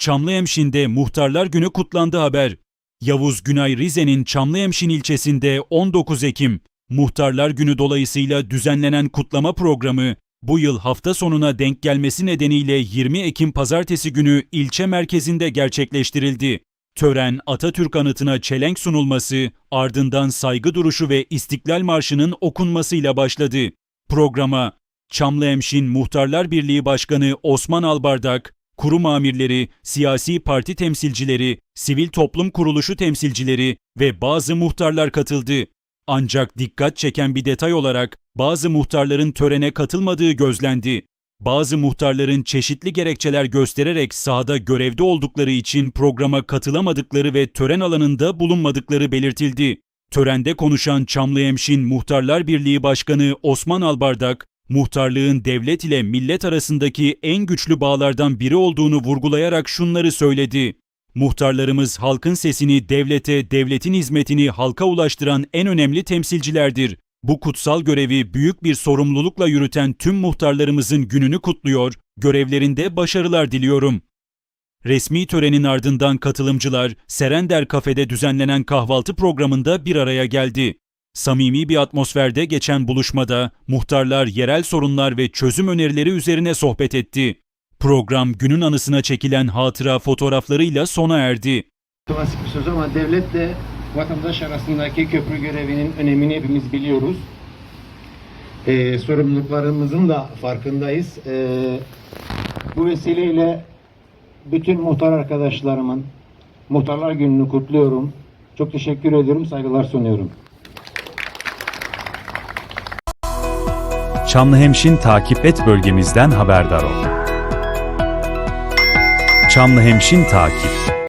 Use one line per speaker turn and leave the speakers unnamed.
Çamlıhemşin'de Muhtarlar Günü kutlandı haber. Yavuz Günay Rize'nin Çamlıhemşin ilçesinde 19 Ekim Muhtarlar Günü dolayısıyla düzenlenen kutlama programı bu yıl hafta sonuna denk gelmesi nedeniyle 20 Ekim pazartesi günü ilçe merkezinde gerçekleştirildi. Tören Atatürk anıtına çelenk sunulması, ardından saygı duruşu ve İstiklal Marşı'nın okunmasıyla başladı. Programa Çamlıhemşin Muhtarlar Birliği Başkanı Osman Albardak, kurum amirleri, siyasi parti temsilcileri, sivil toplum kuruluşu temsilcileri ve bazı muhtarlar katıldı. Ancak dikkat çeken bir detay olarak bazı muhtarların törene katılmadığı gözlendi. Bazı muhtarların çeşitli gerekçeler göstererek sahada görevde oldukları için programa katılamadıkları ve tören alanında bulunmadıkları belirtildi. Törende konuşan Çamlıhemşin Muhtarlar Birliği Başkanı Osman Albardak, muhtarlığın devlet ile millet arasındaki en güçlü bağlardan biri olduğunu vurgulayarak şunları söyledi. Muhtarlarımız halkın sesini devlete, devletin hizmetini halka ulaştıran en önemli temsilcilerdir. Bu kutsal görevi büyük bir sorumlulukla yürüten tüm muhtarlarımızın gününü kutluyor, görevlerinde başarılar diliyorum. Resmi törenin ardından katılımcılar Serender Kafede düzenlenen kahvaltı programında bir araya geldi. Samimi bir atmosferde geçen buluşmada muhtarlar yerel sorunlar ve çözüm önerileri üzerine sohbet etti. Program günün anısına çekilen hatıra fotoğraflarıyla sona erdi.
Klasik bir söz ama devletle vatandaş arasındaki köprü görevinin önemini hepimiz biliyoruz. Ee, sorumluluklarımızın da farkındayız. Ee, bu vesileyle bütün muhtar arkadaşlarımın Muhtarlar Günü'nü kutluyorum. Çok teşekkür ediyorum, saygılar sunuyorum.
Çamlıhemşin takip et bölgemizden haberdar ol. Çamlıhemşin takip